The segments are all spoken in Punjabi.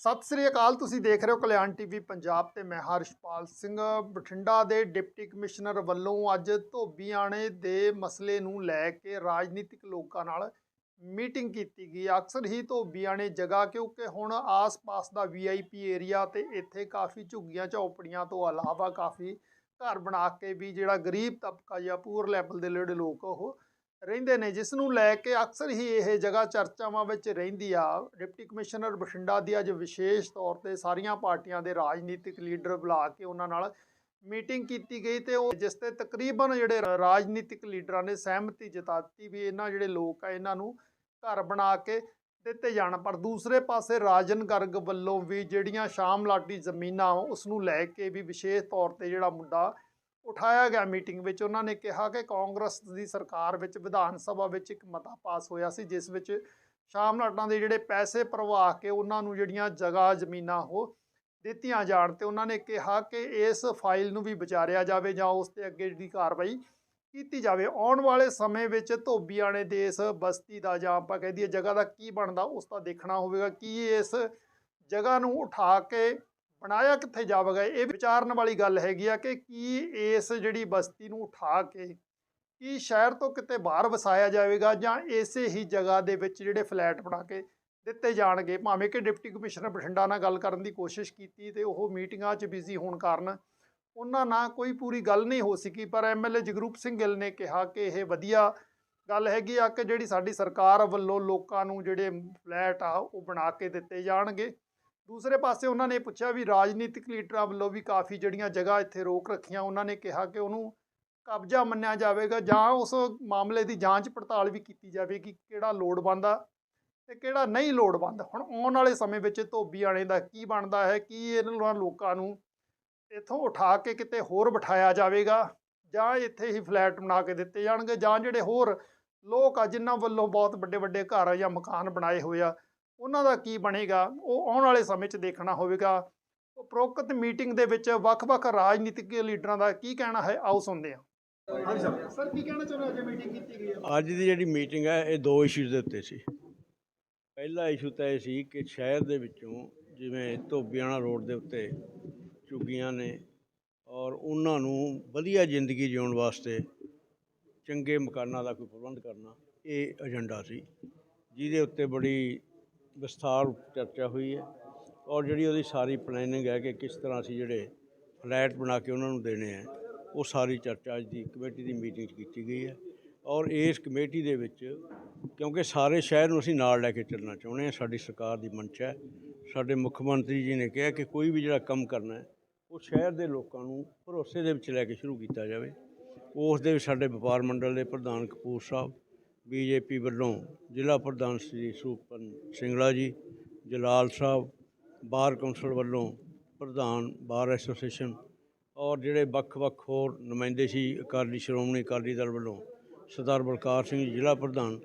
ਸਤਿ ਸ੍ਰੀ ਅਕਾਲ, ਤੁਸੀਂ ਦੇਖ ਰਹੇ ਹੋ ਕਲਿਆਣ ਟੀਵੀ ਪੰਜਾਬ ਤੇ ਮੈਂ ਹਰਸ਼ਪਾਲ ਸਿੰਘ ਬਠਿੰਡਾ ਦੇ ਡਿਪਟੀ ਕਮਿਸ਼ਨਰ ਵੱਲੋਂ ਅੱਜ ਧੋਬੀਆਣੇ ਦੇ ਮਸਲੇ ਨੂੰ ਲੈ ਕੇ ਰਾਜਨੀਤਿਕ ਲੋਕਾਂ ਨਾਲ ਮੀਟਿੰਗ ਕੀਤੀ ਗਈ। ਅਕਸਰ ਹੀ ਧੋਬੀਆਣੇ ਜਗ੍ਹਾ, ਕਿਉਂਕਿ ਹੁਣ ਆਸ-ਪਾਸ ਦਾ ਵੀਆਈਪੀ ਏਰੀਆ ਤੇ ਇੱਥੇ ਕਾਫੀ ਝੁੱਗੀਆਂ, ਝੌਪੜੀਆਂ ਤੋਂ ਇਲਾਵਾ ਕਾਫੀ ਘਰ ਬਣਾ ਕੇ ਵੀ ਜਿਹੜਾ ਗਰੀਬ ਤਬਕਾ ਜਾਂ ਪੂਰ ਲੈਵਲ ਦੇ ਜਿਹੜੇ ਲੋਕ ਉਹ ਰਹਿੰਦੇ ਨੇ ਜਿਸ ਨੂੰ ਲੈ ਕੇ ਅਕਸਰ ਹੀ ਇਹ ਜਗ੍ਹਾ ਚਰਚਾਵਾਂ ਵਿੱਚ ਰਹਿੰਦੀ ਆ। ਡਿਪਟੀ ਕਮਿਸ਼ਨਰ ਬਠਿੰਡਾ ਦੀ ਅੱਜ ਵਿਸ਼ੇਸ਼ ਤੌਰ ਤੇ ਸਾਰੀਆਂ ਪਾਰਟੀਆਂ ਦੇ ਰਾਜਨੀਤਿਕ ਲੀਡਰ ਬੁਲਾ ਕੇ ਉਹਨਾਂ ਨਾਲ ਮੀਟਿੰਗ ਕੀਤੀ ਗਈ ਤੇ ਉਹ ਜਿਸ ਤੇ ਤਕਰੀਬਨ ਜਿਹੜੇ ਰਾਜਨੀਤਿਕ ਲੀਡਰਾਂ ਨੇ ਸਹਿਮਤੀ ਜਤਾਤੀ ਵੀ ਇਹਨਾਂ ਜਿਹੜੇ ਲੋਕ ਆ, ਇਹਨਾਂ ਨੂੰ ਘਰ ਬਣਾ ਕੇ ਦਿੱਤੇ ਜਾਣ। ਪਰ ਦੂਸਰੇ ਪਾਸੇ ਰਾਜਨ ਗਰਗ ਵੱਲੋਂ ਵੀ ਜਿਹੜੀਆਂ ਸ਼ਾਮ ਲਾਟੀ ਜ਼ਮੀਨਾਂ ਉਸ ਨੂੰ ਲੈ ਕੇ ਵੀ ਵਿਸ਼ੇਸ਼ ਤੌਰ ਤੇ ਜਿਹੜਾ ਮੁੱਦਾ ਉਠਾਇਆ ਗਿਆ ਮੀਟਿੰਗ ਵਿੱਚ। ਉਹਨਾਂ ਨੇ ਕਿਹਾ ਕਿ ਕਾਂਗਰਸ ਦੀ ਸਰਕਾਰ ਵਿੱਚ ਵਿਧਾਨ ਸਭਾ ਵਿੱਚ ਇੱਕ ਮਤਾ ਪਾਸ ਹੋਇਆ ਸੀ, ਜਿਸ ਵਿੱਚ ਸ਼ਾਮ ਲਾਟਾਂ ਦੇ ਜਿਹੜੇ ਪੈਸੇ ਪ੍ਰਵਾਹ ਕੇ ਉਹਨਾਂ ਨੂੰ ਜਿਹੜੀਆਂ ਜਗ੍ਹਾ ਜ਼ਮੀਨਾਂ ਉਹ ਦਿੱਤੀਆਂ ਜਾਣ ਤੇ ਉਹਨਾਂ ਨੇ ਕਿਹਾ ਕਿ ਇਸ ਫਾਈਲ ਨੂੰ ਵੀ ਵਿਚਾਰਿਆ ਜਾਵੇ ਜਾਂ ਉਸ ਤੇ ਅੱਗੇ ਜਿਹੜੀ ਕਾਰਵਾਈ ਕੀਤੀ ਜਾਵੇ। ਆਉਣ ਵਾਲੇ ਸਮੇਂ ਵਿੱਚ ਧੋਬੀਆਣੇ ਦੇ ਇਸ ਬਸਤੀ ਦਾ ਜਾਂ ਆਪਾਂ ਕਹਿ ਦਈਏ ਜਗ੍ਹਾ ਦਾ ਕੀ ਬਣਦਾ, ਉਸ ਦਾ ਦੇਖਣਾ ਹੋਵੇਗਾ ਕੀ ਇਸ ਜਗ੍ਹਾ ਨੂੰ ਉਠਾ ਕੇ ਬਣਾਇਆ, ਕਿੱਥੇ ਜਾਵੇਗਾ ਇਹ? ਵਿਚਾਰਨ ਵਾਲੀ ਗੱਲ ਹੈਗੀ ਆ ਕਿ ਕੀ ਇਸ ਜਿਹੜੀ ਬਸਤੀ ਨੂੰ ਉਠਾ ਕੇ ਕੀ ਸ਼ਹਿਰ ਤੋਂ ਕਿਤੇ ਬਾਹਰ ਵਸਾਇਆ ਜਾਵੇਗਾ ਜਾਂ ਇਸੇ ਹੀ ਜਗ੍ਹਾ ਦੇ ਵਿੱਚ ਜਿਹੜੇ ਫਲੈਟ ਬਣਾ ਕੇ ਦਿੱਤੇ ਜਾਣਗੇ? ਭਾਵੇਂ ਕਿ ਡਿਪਟੀ ਕਮਿਸ਼ਨਰ ਬਠਿੰਡਾ ਨਾਲ ਗੱਲ ਕਰਨ ਦੀ ਕੋਸ਼ਿਸ਼ ਕੀਤੀ ਤੇ ਉਹ ਮੀਟਿੰਗਾਂ 'ਚ ਬਿਜ਼ੀ ਹੋਣ ਕਾਰਨ ਉਹਨਾਂ ਨਾਲ ਕੋਈ ਪੂਰੀ ਗੱਲ ਨਹੀਂ ਹੋ ਸਕੀ, ਪਰ ਐਮਐਲਏ ਜਗਰੂਪ ਸਿੰਘ ਗਿੱਲ ਨੇ ਕਿਹਾ ਕਿ ਇਹ ਵਧੀਆ ਗੱਲ ਹੈਗੀ ਆ ਕਿ ਜਿਹੜੀ ਸਾਡੀ ਸਰਕਾਰ ਵੱਲੋਂ ਲੋਕਾਂ ਨੂੰ ਜਿਹੜੇ ਫਲੈਟ ਆ, ਉਹ ਬਣਾ ਕੇ ਦਿੱਤੇ ਜਾਣਗੇ। ਦੂਸਰੇ ਪਾਸੇ ਉਹਨਾਂ ਨੇ ਪੁੱਛਿਆ ਵੀ ਰਾਜਨੀਤਿਕ ਲੀਡਰਾਂ ਵੱਲੋਂ ਵੀ ਕਾਫੀ ਜਿਹੜੀਆਂ ਜਗ੍ਹਾ ਇੱਥੇ ਰੋਕ ਰੱਖੀਆਂ, ਉਹਨਾਂ ਨੇ ਕਿਹਾ ਕਿ ਉਹਨੂੰ ਕਬਜ਼ਾ ਮੰਨਿਆ ਜਾਵੇਗਾ ਜਾਂ ਉਸ ਮਾਮਲੇ ਦੀ ਜਾਂਚ ਪੜਤਾਲ ਵੀ ਕੀਤੀ ਜਾਵੇ ਕਿ ਕਿਹੜਾ ਲੋੜਵੰਦ ਆ ਤੇ ਕਿਹੜਾ ਨਹੀਂ ਲੋੜਵੰਦ। ਹੁਣ ਆਉਣ ਵਾਲੇ ਸਮੇਂ ਵਿੱਚ ਧੋਬੀ ਆਣੇ ਦਾ ਕੀ ਬਣਦਾ ਹੈ, ਕੀ ਇਹਨਾਂ ਲੋਕਾਂ ਨੂੰ ਇੱਥੋਂ ਉਠਾ ਕੇ ਕਿਤੇ ਹੋਰ ਬਿਠਾਇਆ ਜਾਵੇਗਾ, ਜਾਂ ਇੱਥੇ ਹੀ ਫਲੈਟ ਬਣਾ ਕੇ ਦਿੱਤੇ ਜਾਣਗੇ, ਜਾਂ ਜਿਹੜੇ ਹੋਰ ਲੋਕ ਆ, ਜਿਨ੍ਹਾਂ ਵੱਲੋਂ ਬਹੁਤ ਵੱਡੇ ਵੱਡੇ ਘਰ ਜਾਂ ਮਕਾਨ ਬਣਾਏ ਹੋਏ ਆ ਉਹਨਾਂ ਦਾ ਕੀ ਬਣੇਗਾ? ਉਹ ਆਉਣ ਵਾਲੇ ਸਮੇਂ 'ਚ ਦੇਖਣਾ ਹੋਵੇਗਾ। ਉਪਰੋਕਤ ਮੀਟਿੰਗ ਦੇ ਵਿੱਚ ਵੱਖ-ਵੱਖ ਰਾਜਨੀਤਿਕ ਲੀਡਰਾਂ ਦਾ ਕੀ ਕਹਿਣਾ ਹੈ, ਆਓ ਸੁਣਦੇ ਹਾਂ। ਸਰ। ਕੀ ਕਹਿਣਾ ਚਾਹੁੰਦੇ ਹੋ? ਮੀਟਿੰਗ ਕੀਤੀ ਗਈ ਹੈ। ਅੱਜ ਦੀ ਜਿਹੜੀ ਮੀਟਿੰਗ ਹੈ, ਇਹ ਦੋ ਇਸ਼ੂਜ਼ ਦੇ ਉੱਤੇ ਸੀ। ਪਹਿਲਾ ਇਸ਼ੂ ਤਾਂ ਇਹ ਸੀ ਕਿ ਸ਼ਹਿਰ ਦੇ ਵਿੱਚੋਂ ਜਿਵੇਂ ਧੋਬੀਆਣਾ ਰੋਡ ਦੇ ਉੱਤੇ ਝੁੱਗੀਆਂ ਨੇ ਔਰ ਉਹਨਾਂ ਨੂੰ ਵਧੀਆ ਜ਼ਿੰਦਗੀ ਜਿਉਣ ਵਾਸਤੇ ਚੰਗੇ ਮਕਾਨਾਂ ਦਾ ਕੋਈ ਪ੍ਰਬੰਧ ਕਰਨਾ, ਇਹ ਏਜੰਡਾ ਸੀ। ਜਿਹਦੇ ਉੱਤੇ ਬੜੀ ਵਿਸਥਾਰ ਚਰਚਾ ਹੋਈ ਹੈ ਔਰ ਜਿਹੜੀ ਉਹਦੀ ਸਾਰੀ ਪਲੈਨਿੰਗ ਹੈ ਕਿ ਕਿਸ ਤਰ੍ਹਾਂ ਅਸੀਂ ਜਿਹੜੇ ਫਲੈਟ ਬਣਾ ਕੇ ਉਹਨਾਂ ਨੂੰ ਦੇਣੇ ਆ ਉਹ ਸਾਰੀ ਚਰਚਾ ਅੱਜ ਦੀ ਕਮੇਟੀ ਦੀ ਮੀਟਿੰਗ 'ਚ ਕੀਤੀ ਗਈ ਹੈ ਔਰ ਇਸ ਕਮੇਟੀ ਦੇ ਵਿੱਚ ਕਿਉਂਕਿ ਸਾਰੇ ਸ਼ਹਿਰ ਨੂੰ ਅਸੀਂ ਨਾਲ ਲੈ ਕੇ ਚੱਲਣਾ ਚਾਹੁੰਦੇ ਹਾਂ, ਸਾਡੀ ਸਰਕਾਰ ਦੀ ਮੰਸ਼ਾ ਹੈ, ਸਾਡੇ ਮੁੱਖ ਮੰਤਰੀ ਜੀ ਨੇ ਕਿਹਾ ਕਿ ਕੋਈ ਵੀ ਜਿਹੜਾ ਕੰਮ ਕਰਨਾ ਹੈ, ਉਹ ਸ਼ਹਿਰ ਦੇ ਲੋਕਾਂ ਨੂੰ ਭਰੋਸੇ ਦੇ ਵਿੱਚ ਲੈ ਕੇ ਸ਼ੁਰੂ ਕੀਤਾ ਜਾਵੇ। ਉਸ ਦੇ ਵਿੱਚ ਸਾਡੇ ਵਪਾਰ ਮੰਡਲ ਦੇ ਪ੍ਰਧਾਨ ਕਪੂਰ ਸਾਹਿਬ ਬੀਜੇਪੀ ਵੱਲੋਂ ਜ਼ਿਲ੍ਹਾ ਪ੍ਰਧਾਨ ਸ੍ਰੀ ਸੂਪਨ ਸਿੰਗਲਾ ਜੀ, ਜਲਾਲ ਸਾਹਿਬ, ਬਾਰ ਕੌਂਸਲ ਵੱਲੋਂ ਪ੍ਰਧਾਨ ਬਾਰ ਐਸੋਸੀਏਸ਼ਨ ਔਰ ਜਿਹੜੇ ਵੱਖ-ਵੱਖ ਹੋਰ ਨੁਮਾਇੰਦੇ ਸੀ, ਅਕਾਲੀ ਸ਼੍ਰੋਮਣੀ ਅਕਾਲੀ ਦਲ ਵੱਲੋਂ ਸਰਦਾਰ ਬਲਕਾਰ ਸਿੰਘ ਜੀ, ਜ਼ਿਲ੍ਹਾ ਪ੍ਰਧਾਨ,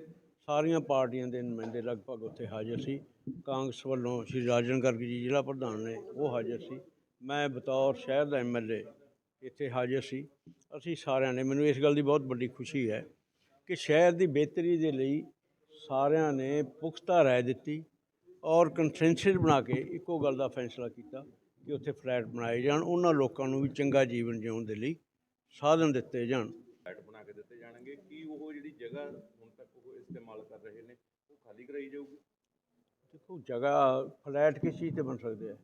ਸਾਰੀਆਂ ਪਾਰਟੀਆਂ ਦੇ ਨੁਮਾਇੰਦੇ ਲਗਭਗ ਉੱਥੇ ਹਾਜ਼ਰ ਸੀ। ਕਾਂਗਰਸ ਵੱਲੋਂ ਸ਼੍ਰੀ ਰਾਜਨ ਗਰਗ ਜੀ, ਜ਼ਿਲ੍ਹਾ ਪ੍ਰਧਾਨ ਨੇ ਉਹ ਹਾਜ਼ਰ ਸੀ। ਮੈਂ ਬਤੌਰ ਸ਼ਹਿਰ ਦਾ ਐਮਐਲਏ ਇੱਥੇ ਹਾਜ਼ਰ ਸੀ। ਅਸੀਂ ਸਾਰਿਆਂ ਨੇ, ਮੈਨੂੰ ਇਸ ਗੱਲ ਦੀ ਬਹੁਤ ਵੱਡੀ ਖੁਸ਼ੀ ਹੈ ਕਿ ਸ਼ਹਿਰ ਦੀ ਬਿਹਤਰੀ ਦੇ ਲਈ ਸਾਰਿਆਂ ਨੇ ਪੁਖਤਾ ਰਾਏ ਦਿੱਤੀ ਔਰ ਕੰਸੈਂਸਸ ਬਣਾ ਕੇ ਇੱਕੋ ਗੱਲ ਦਾ ਫੈਸਲਾ ਕੀਤਾ ਕਿ ਉੱਥੇ ਫਲੈਟ ਬਣਾਏ ਜਾਣ ਉਹਨਾਂ ਲੋਕਾਂ ਨੂੰ ਵੀ ਚੰਗਾ ਜੀਵਨ ਜਿਉਣ ਦੇ ਲਈ ਸਾਧਨ ਦਿੱਤੇ ਜਾਣ। ਫਲੈਟ ਬਣਾ ਕੇ ਦਿੱਤੇ ਜਾਣਗੇ ਕੀ ਉਹ ਜਿਹੜੀ ਜਗ੍ਹਾ ਹੁਣ ਤੱਕ ਉਹ ਇਸਤੇਮਾਲ ਕਰ ਰਹੇ ਨੇ ਉਹ ਖਾਲੀ ਕਰਾਈ ਜਾਊਗੀ? ਦੇਖੋ ਜਗ੍ਹਾ ਫਲੈਟ ਕਿਸ ਚੀਜ਼ ਤੇ ਬਣ ਸਕਦੇ ਆ?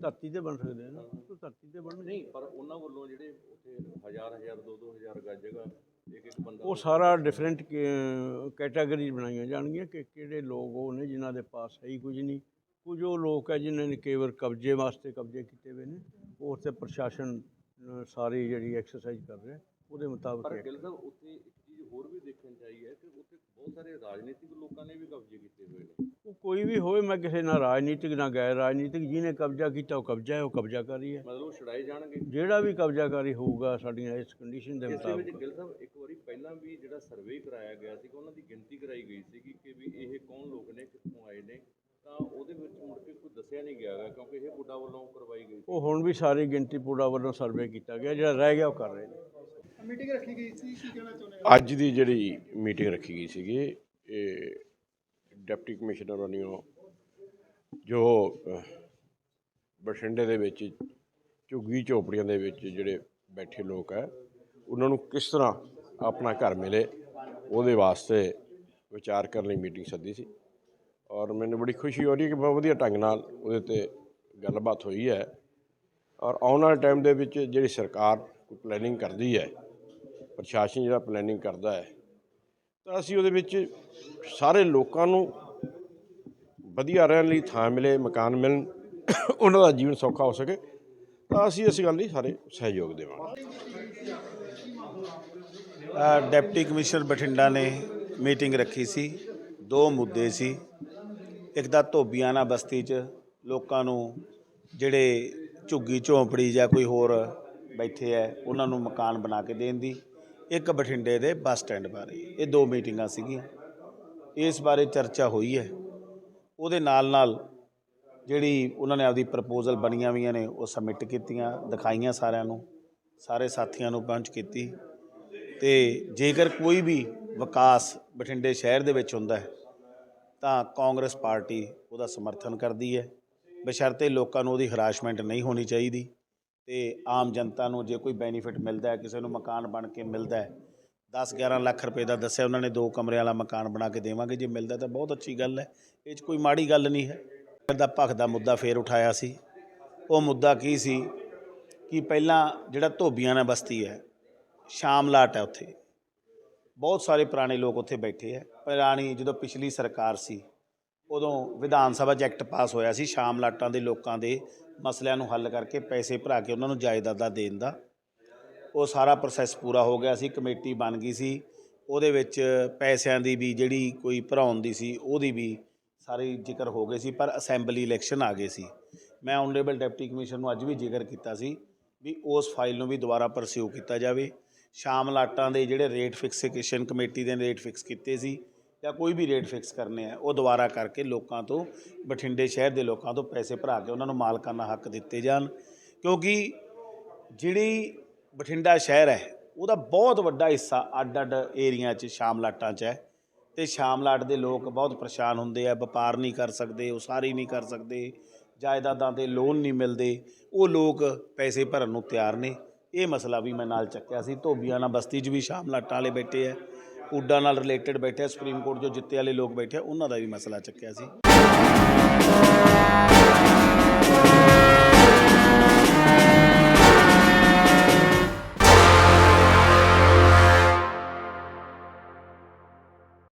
ਧਰਤੀ ਤੇ ਬਣ ਸਕਦੇ ਆ ਨਾ ਧਰਤੀ ਤੇ ਬਣ ਨਹੀਂ ਪਰ ਉਹਨਾਂ ਵੱਲੋਂ ਜਿਹੜੇ ਉੱਥੇ ਹਜ਼ਾਰ ਹਜ਼ਾਰ ਦੋ ਦੋ ਹਜ਼ਾਰ ਗੱਜ ਜਗ੍ਹਾ ਉਹ ਸਾਰਾ ਡਿਫਰੈਂਟ ਕੈਟਾਗਰੀ ਬਣਾਈਆਂ ਜਾਣਗੀਆਂ ਕਿ ਕਿਹੜੇ ਲੋਕ ਉਹ ਨੇ ਜਿਨ੍ਹਾਂ ਦੇ ਪਾਸ ਹੈ ਹੀ ਕੁਝ ਨਹੀਂ। ਕੁਝ ਉਹ ਲੋਕ ਹੈ ਜਿਨ੍ਹਾਂ ਨੇ ਕੇਵਲ ਕਬਜ਼ੇ ਵਾਸਤੇ ਕਬਜ਼ੇ ਕੀਤੇ ਹੋਏ ਨੇ। ਉਹ ਉੱਥੇ ਪ੍ਰਸ਼ਾਸਨ ਸਾਰੀ ਜਿਹੜੀ ਐਕਸਰਸਾਈਜ਼ ਕਰ ਰਿਹਾ। ਉਹਦੇ ਮੁਤਾਬਕ ਪਰ। ਗਿੱਲ ਸਾਹਿਬ ਉੱਥੇ ਹੋਰ ਵੀ ਦੇਖਣ ਚਾਹੀ ਹੈ ਕਿ ਉੱਥੇ ਬਹੁਤ ਸਾਰੇ ਰਾਜਨੀਤਿਕ ਲੋਕਾਂ ਨੇ ਵੀ ਕਬਜ਼ੇ ਕੀਤੇ ਹੋਏ ਨੇ। ਉਹ ਕੋਈ ਵੀ ਹੋਵੇ ਮੈਂ ਕਿਸੇ ਨਾਲ ਰਾਜਨੀਤਿਕ ਨਾ ਗੈਰ ਰਾਜਨੀਤਿਕ ਜਿਹਨੇ ਕਬਜ਼ਾ ਕੀਤਾ ਉਹ ਕਬਜ਼ਾ ਹੈ ਉਹ ਕਬਜ਼ਾ ਕਰ ਰਹੀ ਹੈ। ਮਤਲਬ ਉਹ ਛੁਡਾਏ ਜਾਣਗੇ। ਜਿਹੜਾ ਵੀ ਕਬਜ਼ਾਕਾਰੀ ਹੋਊਗਾ ਸਾਡੀਆਂ ਇਸ ਕੰਡੀਸ਼ਨ ਦੇ ਇਸ ਵਿੱਚ ਮੁਤਾਬਕ। ਗਿੱਲ ਸਾਹਿਬ ਇੱਕ ਵਾਰੀ ਪਹਿਲਾਂ ਵੀ ਜਿਹੜਾ ਸਰਵੇ ਕਰਾਇਆ ਗਿਆ ਸੀ ਉਹਨਾਂ ਦੀ ਗਿਣਤੀ ਕਰਾਈ ਗਈ ਸੀ ਕਿ ਵੀ ਇਹ ਕੌਣ ਲੋਕ ਨੇ ਕਿੱਥੋਂ ਆਏ ਨੇ ਤਾਂ ਉਹਦੇ ਵਿੱਚ ਮੁੜ ਕੇ ਕੋਈ ਦੱਸਿਆ ਨਹੀਂ ਗਿਆ ਗਾ ਕਿਉਂਕਿ ਇਹ ਬੁੱਢਾ ਵੱਲੋਂ ਕਰਵਾਈ ਗਈ ਸੀ। ਉਹ ਹੁਣ ਵੀ ਸਾਰੀ ਗਿਣਤੀ ਪੂਰਾ ਵੱਲੋਂ ਸਰਵੇ ਕੀਤਾ ਗਿਆ ਜਿਹੜਾ ਰਹਿ ਗਿਆ ਉਹ ਕਰ ਰਹੇ ਨੇ। ਮੀਟਿੰਗ ਰੱਖੀ ਗਈ ਸੀ, ਕੀ ਕਹਿਣਾ ਚਾਹੁੰਦੇ ਹੋ? ਅੱਜ ਦੀ ਜਿਹੜੀ ਮੀਟਿੰਗ ਰੱਖੀ ਗਈ ਸੀਗੀ, ਇਹ ਡਿਪਟੀ ਕਮਿਸ਼ਨਰ ਵੱਲੋਂ ਜੋ ਬਠਿੰਡੇ ਦੇ ਵਿੱਚ, ਝੁੱਗੀ ਝੋਪੜੀਆਂ ਦੇ ਵਿੱਚ ਜਿਹੜੇ ਬੈਠੇ ਲੋਕ ਹੈ, ਉਹਨਾਂ ਨੂੰ ਕਿਸ ਤਰ੍ਹਾਂ ਆਪਣਾ ਘਰ ਮਿਲੇ, ਉਹਦੇ ਵਾਸਤੇ ਵਿਚਾਰ ਕਰਨ ਲਈ ਮੀਟਿੰਗ ਸੱਦੀ ਸੀ। ਔਰ ਮੈਨੂੰ ਬੜੀ ਖੁਸ਼ੀ ਹੋ ਰਹੀ ਹੈ ਕਿ ਬਹੁਤ ਵਧੀਆ ਢੰਗ ਨਾਲ ਉਹਦੇ ਤੇ ਗੱਲਬਾਤ ਹੋਈ ਹੈ। ਔਰ ਆਉਣ ਵਾਲੇ ਟਾਈਮ ਦੇ ਵਿੱਚ ਜਿਹੜੀ ਸਰਕਾਰ ਕੋਈ ਪਲੈਨਿੰਗ ਕਰਦੀ ਹੈ ਪ੍ਰਸ਼ਾਸਨ ਜਿਹੜਾ ਪਲੈਨਿੰਗ ਕਰਦਾ ਹੈ ਤਾਂ ਅਸੀਂ ਉਹਦੇ ਵਿੱਚ ਸਾਰੇ ਲੋਕਾਂ ਨੂੰ ਵਧੀਆ ਰਹਿਣ ਲਈ ਥਾਂ ਮਿਲੇ ਮਕਾਨ ਮਿਲਣ ਉਹਨਾਂ ਦਾ ਜੀਵਨ ਸੌਖਾ ਹੋ ਸਕੇ ਤਾਂ ਅਸੀਂ ਇਸ ਗੱਲ ਲਈ ਸਾਰੇ ਸਹਿਯੋਗ ਦੇਵਾਂਗੇ। ਅ, ਡਿਪਟੀ ਕਮਿਸ਼ਨਰ ਬਠਿੰਡਾ ਨੇ ਮੀਟਿੰਗ ਰੱਖੀ ਸੀ ਦੋ ਮੁੱਦੇ ਸੀ। ਇੱਕ ਤਾਂ ਧੋਬੀਆਣਾ ਬਸਤੀ 'ਚ ਲੋਕਾਂ ਨੂੰ ਜਿਹੜੇ ਝੁੱਗੀ ਝੌਂਪੜੀ ਜਾਂ ਕੋਈ ਹੋਰ ਬੈਠੇ ਐ ਉਹਨਾਂ ਨੂੰ ਮਕਾਨ ਬਣਾ ਕੇ ਦੇਣ ਦੀ ਇੱਕ ਬਠਿੰਡੇ ਦੇ ਬੱਸ ਸਟੈਂਡ ਬਾਰੇ। ਇਹ ਦੋ ਮੀਟਿੰਗਾਂ ਸੀਗੀਆਂ। ਇਸ ਬਾਰੇ ਚਰਚਾ ਹੋਈ ਹੈ। ਉਹਦੇ ਨਾਲ ਨਾਲ ਜਿਹੜੀ ਉਹਨਾਂ ਨੇ ਆਪਦੀ ਪ੍ਰਪੋਜ਼ਲ ਬਣੀਆਂ ਹੋਈਆਂ ਨੇ, ਉਹ ਸਬਮਿਟ ਕੀਤੀਆਂ, ਦਿਖਾਈਆਂ ਸਾਰਿਆਂ ਨੂੰ। ਸਾਰੇ ਸਾਥੀਆਂ ਨੂੰ ਪਹੁੰਚ ਕੀਤੀ। ਤੇ ਜੇਕਰ ਕੋਈ ਵੀ ਵਿਕਾਸ ਬਠਿੰਡੇ ਸ਼ਹਿਰ ਦੇ ਵਿੱਚ ਹੁੰਦਾ ਹੈ, ਤਾਂ ਕਾਂਗਰਸ ਪਾਰਟੀ ਉਹਦਾ ਸਮਰਥਨ ਕਰਦੀ ਹੈ। ਬਸ਼ਰਤੇ ਲੋਕਾਂ ਨੂੰ ਉਹਦੀ ਹਰਾਸਮੈਂਟ ਨਹੀਂ ਹੋਣੀ ਚਾਹੀਦੀ। ਤੇ ਆਮ ਜਨਤਾ ਨੂੰ ਜੇ ਕੋਈ ਬੈਨੀਫਿਟ ਮਿਲਦਾ ਹੈ, ਕਿਸੇ ਨੂੰ ਮਕਾਨ ਬਣ ਕੇ ਮਿਲਦਾ ਹੈ 10 11 ਲੱਖ ਰੁਪਏ ਦਾ ਦੱਸਿਆ ਉਹਨਾਂ ਨੇ, ਦੋ ਕਮਰਿਆਂ ਵਾਲਾ ਮਕਾਨ ਬਣਾ ਕੇ ਦੇਵਾਂਗੇ, ਜੇ ਮਿਲਦਾ ਤਾਂ ਬਹੁਤ ਅੱਛੀ ਗੱਲ ਹੈ। ਇਹ 'ਚ ਕੋਈ ਮਾੜੀ ਗੱਲ ਨਹੀਂ ਹੈ। ਦਾ ਭਖ ਦਾ ਮੁੱਦਾ ਫੇਰ ਉਠਾਇਆ ਸੀ। ਉਹ ਮੁੱਦਾ ਕੀ ਸੀ? ਕਿ ਪਹਿਲਾਂ ਜਿਹੜਾ ਧੋਬੀਆਂ ਨਾਲ ਬਸਤੀ ਹੈ ਸ਼ਾਮਲਾਟ ਹੈ ਉੱਥੇ। ਬਹੁਤ ਸਾਰੇ ਪੁਰਾਣੇ ਲੋਕ ਉੱਥੇ ਬੈਠੇ ਹੈ। ਪੁਰਾਣੀ ਜਦੋਂ ਪਿਛਲੀ ਸਰਕਾਰ ਸੀ ਉਦੋਂ ਵਿਧਾਨ ਸਭਾ 'ਚ ਐਕਟ ਪਾਸ ਹੋਇਆ ਸੀ, ਸ਼ਾਮ ਲਾਟਾਂ ਦੇ ਲੋਕਾਂ ਦੇ ਮਸਲਿਆਂ ਨੂੰ ਹੱਲ ਕਰਕੇ ਪੈਸੇ ਭਰਾ ਕੇ ਉਹਨਾਂ ਨੂੰ ਜਾਇਦਾਦਾਂ ਦੇਣ ਦਾ। ਉਹ ਸਾਰਾ ਪ੍ਰੋਸੈਸ ਪੂਰਾ ਹੋ ਗਿਆ ਸੀ, ਕਮੇਟੀ ਬਣ ਗਈ ਸੀ। ਉਹਦੇ ਵਿੱਚ ਪੈਸਿਆਂ ਦੀ ਵੀ ਜਿਹੜੀ ਕੋਈ ਭਰਾਉਣ ਦੀ ਸੀ, ਉਹਦੀ ਵੀ ਸਾਰੀ ਜ਼ਿਕਰ ਹੋ ਗਏ ਸੀ, ਪਰ ਅਸੈਂਬਲੀ ਇਲੈਕਸ਼ਨ ਆ ਗਏ ਸੀ। ਮੈਂ ਆਨਰੇਬਲ ਡਿਪਟੀ ਕਮਿਸ਼ਨਰ ਨੂੰ ਅੱਜ ਵੀ ਜ਼ਿਕਰ ਕੀਤਾ ਸੀ ਵੀ ਉਸ ਫਾਈਲ ਨੂੰ ਵੀ ਦੁਬਾਰਾ ਪਰਸਿਊ ਕੀਤਾ ਜਾਵੇ। ਸ਼ਾਮ ਲਾਟਾਂ ਦੇ ਜਿਹੜੇ ਰੇਟ ਫਿਕਸੇਸ਼ਨ ਕਮੇਟੀ ਦੇ ਰੇਟ ਫਿਕਸ ਕੀਤੇ ਸੀ ਜਾਂ ਕੋਈ ਵੀ ਰੇਟ ਫਿਕਸ ਕਰਨੇ ਆ, ਉਹ ਦੁਬਾਰਾ ਕਰਕੇ ਲੋਕਾਂ ਤੋਂ, ਬਠਿੰਡੇ ਸ਼ਹਿਰ ਦੇ ਲੋਕਾਂ ਤੋਂ ਪੈਸੇ ਭਰਾ ਕੇ ਉਹਨਾਂ ਨੂੰ ਮਾਲਕਾਨਾ ਹੱਕ ਦਿੱਤੇ ਜਾਣ। ਕਿਉਂਕਿ ਜਿਹੜੀ ਬਠਿੰਡਾ ਸ਼ਹਿਰ ਹੈ, ਉਹਦਾ ਬਹੁਤ ਵੱਡਾ ਹਿੱਸਾ ਅੱਡ ਅੱਡ ਏਰੀਆ 'ਚ, ਸ਼ਾਮਲਾਟਾਂ 'ਚ ਹੈ। ਤੇ ਸ਼ਾਮਲਾਟ ਦੇ ਲੋਕ ਬਹੁਤ ਪਰੇਸ਼ਾਨ ਹੁੰਦੇ ਆ, ਵਪਾਰ ਨਹੀਂ ਕਰ ਸਕਦੇ, ਉਸਾਰੀ ਨਹੀਂ ਕਰ ਸਕਦੇ, ਜਾਇਦਾਦਾਂ ਤੇ ਲੋਨ ਨਹੀਂ ਮਿਲਦੇ, ਉਹ ਲੋਕ ਪੈਸੇ ਭਰਨ ਨੂੰ ਤਿਆਰ ਨੇ। ਇਹ ਮਸਲਾ ਵੀ ਮੈਂ ਨਾਲ ਚੱਕਿਆ ਸੀ, ਧੋਬੀਆਂ ਨਾਲ ਬਸਤੀ 'ਚ ਵੀ ਸ਼ਾਮਲਾਟਾਂ ਵਾਲੇ ਬੈਠੇ ਆ। ਉੱਡਾ ਨਾਲ ਰਿਲੇਟਡ ਬੈਠੇ ਸੁਪਰੀਮ ਕੋਰਟ ਜੋ ਜਿੱਤੇ ਵਾਲੇ ਲੋਕ ਬੈਠੇ ਉਹਨਾਂ ਦਾ ਵੀ ਮਸਲਾ ਚੱਕਿਆ ਸੀ।